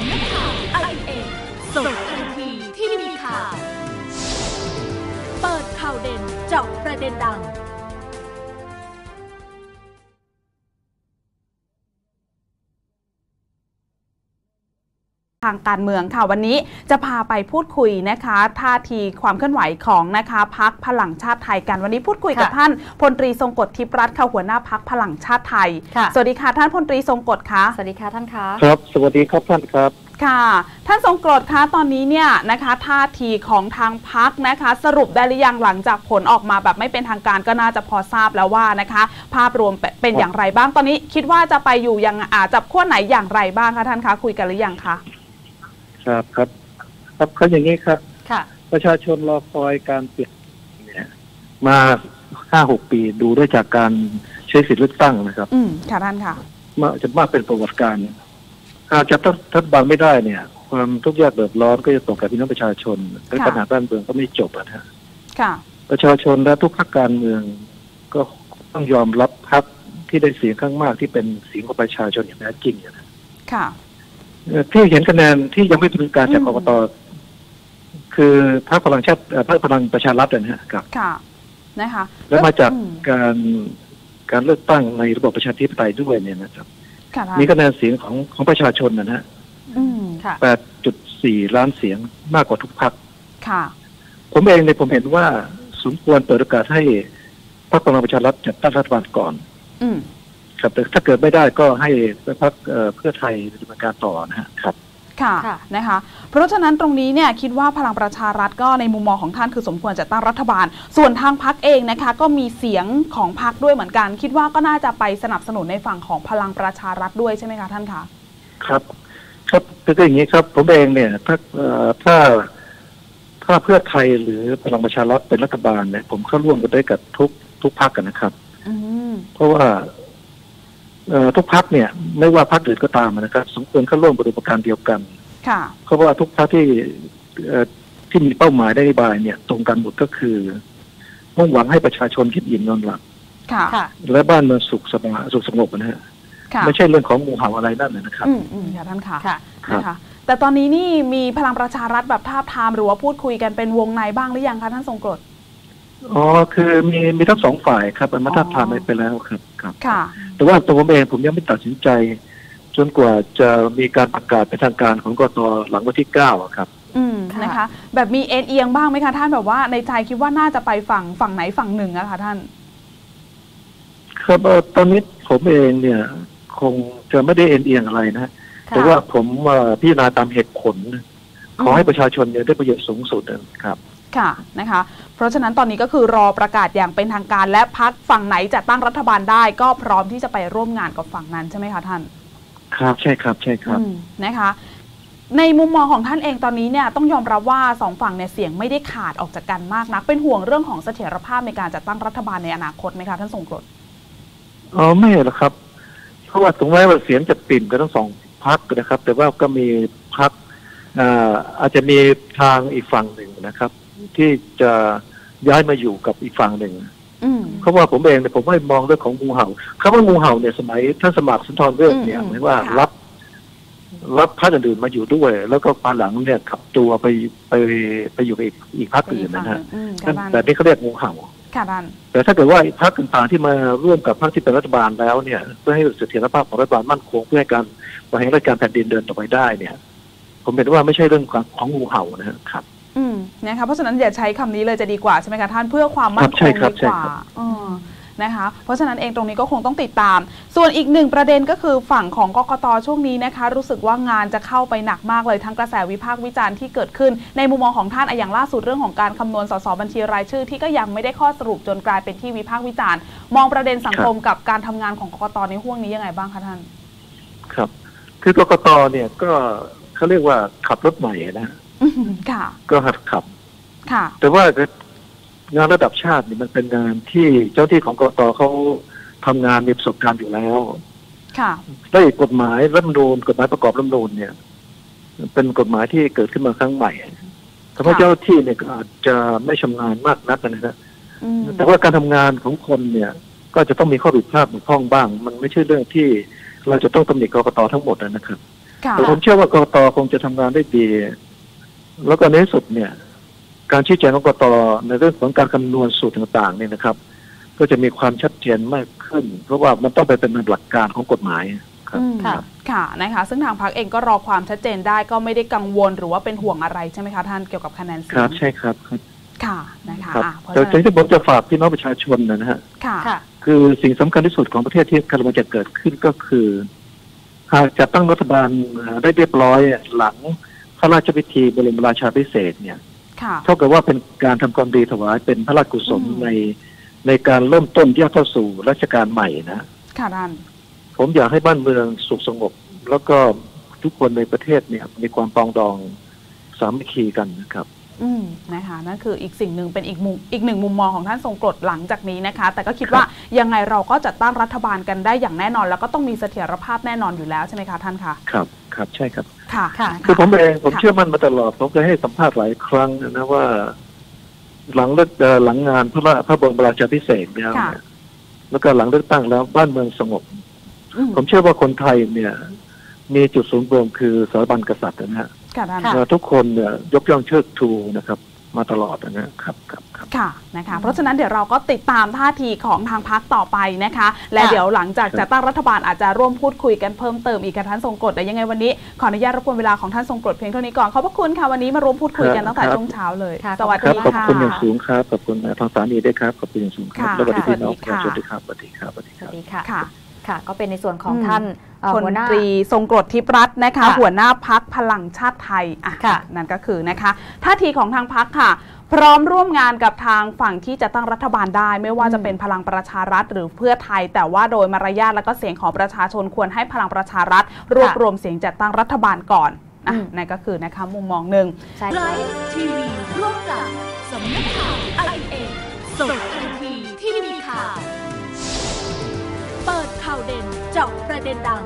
ำนักข่าวไอเอสดทันทีที่มีข่าว เปิดข่าวเด่นเจาะประเด็นดัง ทางการเมืองค่ะวันนี้จะพาไปพูดคุยนะคะท่าทีความเคลื่อนไหวของนะคะพักพลังชาติไทยกันวันนี้พูดคุยกับค่ะท่านพลตรีทรงกฎทิพย์รัตน์ค่ะหัวหน้าพักพลังชาติไทยค่ะสวัสดีค่ะท่านพลตรีทรงกฎคะสวัสดีค่ะท่านคะครับ สวัสดีครับท่านครับค่ะ ท่านทรงกฎคะตอนนี้เนี่ยนะคะท่าทีของทางพักนะคะ สรุปได้หรือยังหลังจากผลออกมาแบบไม่เป็นทางการก็น่าจะพอทราบแล้วว่านะคะ ภาพรวมเป็นเป็นอย่างไรบ้างตอนนี้ คิดว่าจะไปอยู่ยังอาจับขั้วไหนอย่างไรบ้างคะท่านคะคุยกันหรือยังคะ ครับครับ ครับเขาอย่างนี้ครับ ค่ะ ประชาชนรอคอยการเปลี่ยนเนี่ยมาห้าหกปีดูได้จากการใช้สิทธิเลือกตั้งนะครับ อืมค่ะท่านค่ะ มาจะมากเป็นประวัติการณ์หากจะตั้งรัฐบาลไม่ได้เนี่ย ความทุกข์ยากเดือดร้อนก็จะตกกับพี่น้องประชาชนและค่ะปัญหาบ้านเมืองก็ไม่จบอะนะค่ะ ประชาชนและทุกพรรคการเมือง ก็ต้องยอมรับพรรคที่ได้เสียงข้างมากที่เป็นเสียงของประชาชนอย่างแท้จริงอะนะค่ะเอ่อ ที่เห็นคะแนนที่ยังไม่เป็นการจากอืกมกตคือพรรคพลังชาติเอ่อพรรคพลังประชารัฐนะฮะครับ ค่ะ นะคะ แล้วมาจากอืมการการเลือกตั้งในระบบประชาธิปไตยด้วยเนี่ยนะครับค่ะท่านมีคะแนนเสียงของของประชาชนนะฮะอืมค่ะ8.4ล้านเสียงมากกว่าทุกพรรคค่ะ ผมเองเนี่ยผมเห็นว่าสมควรเปิดโอกาสให้พรรคพลังประชารัฐจัดตั้งรัฐบาลก่อนอืม ครับแต่ถ้าเกิดไม่ได้ก็ให้พรรคเอ่อเพื่อไทยดำเนินการต่อนะฮะครับค่ะค่ะนะคะเพราะฉะนั้นตรงนี้เนี่ยคิดว่าพลังประชารัฐก็ในมุมมองของท่านคือสมควรจะตั้งรัฐบาล ส่วนทางพักเองนะคะก็มีเสียงของพักด้วยเหมือนกัน คิดว่าก็น่าจะไปสนับสนุนในฝั่งของพลังประชารัฐด้วยใช่ไหมคะท่านคะครับ ครับคืออย่างนี้ครับผมเองเนี่ยถ้าเอ่อถ้าถ้าเพื่อไทยหรือพลังประชารัฐเป็นรัฐบาลเนี่ยผมเข้าร่วมกันได้กับทุกทุกพรรคกันนะครับอืมเพราะว่าเอ่อ ทุกพรรคเนี่ยไม่ว่าพรรคอื่นก็ตามนะครับสมควรเข้าร่วมบริการเดียวกันค่ะเพราะว่าทุกพรรคที่เอ่อที่มีเป้าหมายได้นโยบายเนี่ย ตรงกันหมดก็คือมุ่งหวังให้ประชาชนคิดอิ่มนอนหลับค่ะค่ะและบ้านเมืองสุขสงบสุขสงบนะฮะค่ะไม่ใช่เรื่องของงูเห่าอะไรนั่นนะครับ อืมอืมค่ะท่านค่ะค่ะครับนะคะแต่ตอนนี้นี่มีพลังประชารัฐแบบทาบทามหรือว่าพูดคุยกันเป็นวงในบ้างหรือยังคะท่านทรงกรดอ๋อคือมีมีทั้งสองฝ่ายครับมันมาอ๋อทับทามไปแล้วครับครับ ค่ะ แต่ว่าตัวผมเองผมยังไม่ตัดสินใจ จนกว่าจะมีการประกาศเป็นทางการของกตหลังวันที่เก้าอะครับ อืมค่ะ นะคะ แบบมีเอ็นเอียงบ้างไหมคะท่านแบบว่าในใจคิดว่าน่าจะไปฝั่งฝั่งไหนฝั่งหนึ่งอะคะท่าน ครับเอ่อตอนนี้ผมเองเนี่ย คงจะไม่ได้เอ็นเอียงอะไรนะค่ะแต่ว่าผมเอ่อพิจารณาตามเหตุผล ขอให้ประชาชนเนี่ยได้ประโยชน์สูงสุดนะครับ ค่ะนะคะเพราะฉะนั้นตอนนี้ก็คือรอประกาศอย่างเป็นทางการและพักฝั่งไหนจะตั้งรัฐบาลได้ ก็พร้อมที่จะไปร่วมงานกับฝั่งนั้นใช่ไหมคะท่านครับใช่ครับใช่ครับอืมนะคะ ในมุมมองของท่านเองตอนนี้เนี่ยต้องยอมรับว่าสองฝั่งเนี่ยเสียงไม่ได้ขาดออกจากกันมากนัก เป็นห่วงเรื่องของเสถียรภาพในการจัดตั้งรัฐบาลในอนาคตไหมคะท่านทรงกรดอ๋อไม่หรอกครับ เพราะว่าถึงแม้ว่าเสียงจะปิ่นกันทั้งสองพักนะครับ แต่ว่าก็มีพักอาจจะมีทางอีกฝั่งหนึ่งนะครับ ที่จะย้ายมาอยู่กับอีกฝั่งหนึ่งอืมเพราะว่าผมเองเนี่ยผมไม่มองเรื่องของงูเห่าคำว่างูเห่าเนี่ยสมัยท่านสมัครสุนทรเรื่องเนี่ยอืมหมายว่าค่ะรับ รับพรรคอื่นๆมาอยู่ด้วย แล้วก็ภายหลังเนี่ยขับตัวไปไปไปอยู่กับอีกอีกพรรคอื่นนะฮะอืมนั่ค่ะนท่านแบบนี้เขาเรียกงูเห่าค่ะท่านแต่ถ้าเกิดว่าพรรคต่างๆที่มาร่วมกับพรรคที่เป็นรัฐบาลแล้วเนี่ย เพื่อให้เสถียรภาพของรัฐบาลมั่นคงเพื่อให้การบริหารราชการแผ่นดินเดินต่อไปได้เนี่ย ผมเห็นว่าไม่ใช่เรื่องของของงูเห่านะครับอืม นะคะเพราะฉะนั้นอย่าใช้คำนี้เลยจะดีกว่าใช่ไหมคะท่านเพื่อความมั่นครับคใช่งครับดีใช่กว่าครับเออนะคะเพราะฉะนั้นเองตรงนี้ก็คงต้องติดตาม ส่วนอีกหนึ่งประเด็นก็คือฝั่งของกกตช่วงนี้นะคะ รู้สึกว่างานจะเข้าไปหนักมากเลยทั้งกระแสวิพากษ์วิจารณ์ที่เกิดขึ้น ในมุมมองของท่านอะอย่างล่าสุดเรื่องของการคำนวณสสบัญชีรายชื่อ ที่ก็ยังไม่ได้ข้อสรุปจนกลายเป็นที่วิพากษ์วิจารณ์ มองประเด็นสังคมกับการทำงานของกกตในห่วงนี้ยังไงบ้างคะท่าน ครับ คือกกตเนี่ยก็เขาเรียกว่าขับรถใหม่นะอืมค่ะ ก็หัดขับค่ะ แต่ว่างานระดับชาตินี่มันเป็นงานที่เจ้าที่ของกกตเขาทำงานมีประสบการณ์อยู่แล้วค่ะและอีกกฎหมายรัฐธรรมนูญกฎหมายประกอบรัฐธรรมนูญเนี่ย เป็นกฎหมายที่เกิดขึ้นมาครั้งใหม่ทำให้ค่ะเจ้าหน้าที่เนี่ยก็อาจจะไม่ชำนาญมากนักนะฮะอืมแต่ว่าการทำงานของคนเนี่ย ก็จะต้องมีข้อผิดพลาดบกพร่องบ้าง มันไม่ใช่เรื่องที่เราจะต้องตำหนิกรกตทั้งหมดนะครับค่ะแต่ผมเชื่อว่ากรกตคงจะทำงานได้ดี แล้วก็ในที่สุดเนี่ย การชี้แจงของกรกตในเรื่องของการคำนวณสูตรต่างๆเนี่ยนะครับ ก็จะมีความชัดเจนมากขึ้น เพราะว่ามันต้องไปเป็นหลักการของกฎหมายครับอืมค่ะค่ะนะคะ ซึ่งทางพักเองก็รอความชัดเจนได้ก็ไม่ได้กังวลหรือว่าเป็นห่วงอะไรใช่ไหมคะท่านเกี่ยวกับคะแนนเสีคยรับงใช่ครับครับค่ะนะคะครับอะเพราะแต่ฉะนั้นที่ผมจะฝากพี่น้องประชาชนนะฮะค่ะค่ะคือสิ่งสำคัญที่สุดของประเทศที่กำลังจะเกิดขึ้นก็คือหากจัดตั้งรัฐบาลเอ่อได้เรียบร้อยหลังพระราชพิธีบรมราชาภิเษกเนี่ยค่ะ เท่ากับว่าเป็นการทำความดีถวายเป็นพระราชกุศลอืมในในการเริ่มต้นย่างเข้าสู่รัชกาลใหม่นะค่ะท่านผมอยากให้บ้านเมืองสุขสงบ แล้วก็ทุกคนในประเทศเนี่ยมีความปรองดองสามัคคีกันนะครับอืม นะคะนั่นคืออีกสิ่งหนึ่งเป็นอีกมุมอีกหนึ่งมุมมองของท่านทรงกรดหลังจากนี้นะคะ แต่ก็คิดว่ายังไงเราก็จัดตั้งรัฐบาลกันได้อย่างแน่นอน แล้วก็ต้องมีเสถียรภาพแน่นอนอยู่แล้วใช่ไหมคะท่านคะครับครับใช่ครับค่ะค่ะนคือผมเองผมค่ะเชื่อมั่นมาตลอดผมเคยให้สัมภาษณ์หลายครั้งนะว่า หลังเลือกเอ่อหลังงานพระราพระบรมราชาภิเษกเนี่ยค่ะแล้วก็หลังเลือกตั้งแล้วบ้านเมืองสงบอืมผมเชื่อว่าคนไทยเนี่ย มีจุดศูนย์รวมคือสถาบันกษัตริย์นะฮะ ค่ะท่านค่ะเอ่อทุกคนเนี่ยยกย่องเชิดชูนะครับ มาตลอดนะครับครับครับค่ะนะคะเพราะฉะนั้นเดี๋ยวเราก็ติดตามท่าทีของทางพักต่อไปนะคะ และค่ะเดี๋ยวหลังจากครับจะตั้งรัฐบาลอาจจะร่วมพูดคุยกันเพิ่มเติมอีกกับท่านทรงกรดแต่ยังไงวันนี้ขออนุญาตรบกวนเวลาของท่านทรงกรดเพียงเท่านี้ก่อนขอบพระคุณค่ะวันนี้มาร่วมพูดคุยกันตั้งแต่ช่วงเช้าเลยค่ะสวัสครับดีขอบค่ะคุณอย่างสูงครับขอบคุณทางสถานีด้วยครับขอบคุณอย่างสูงครับค่ะแล้วสวัสดีพี่น้องสวัสดีค่ะสวัสดีครับสวัสดีครับสวัสดีสครัวับสดีค่ะ ค่ะค่ะ ก็เป็นในส่วนของอืมท่านเอ่อพลหัวหน้าตรีทรงกรดทิพย์รัตน์นะคะค่ะหัวหน้าพักพลังชาติไทยอะค่ะนั่นก็คือนะคะท่าทีของทางพักค่ะ พร้อมร่วมงานกับทางฝั่งที่จะตั้งรัฐบาลได้ ไม่ว่าจะเป็นพลังประชารัฐหรือเพื่อไทย แต่ว่าโดยมารยาทและก็เสียงของประชาชนควรให้พลังประชารัฐ รวบรวมเสียงจัดตั้งรัฐบาลก่อนอะอืมนั่นก็คือนะคะมุมมองหนึ่งใช่ไลฟ์ทีวีร่วมกับสำนักข่าวไอเอสดทันทีที่มีข่าวเปิดข่าวเด่นเจาะประเด็นดัง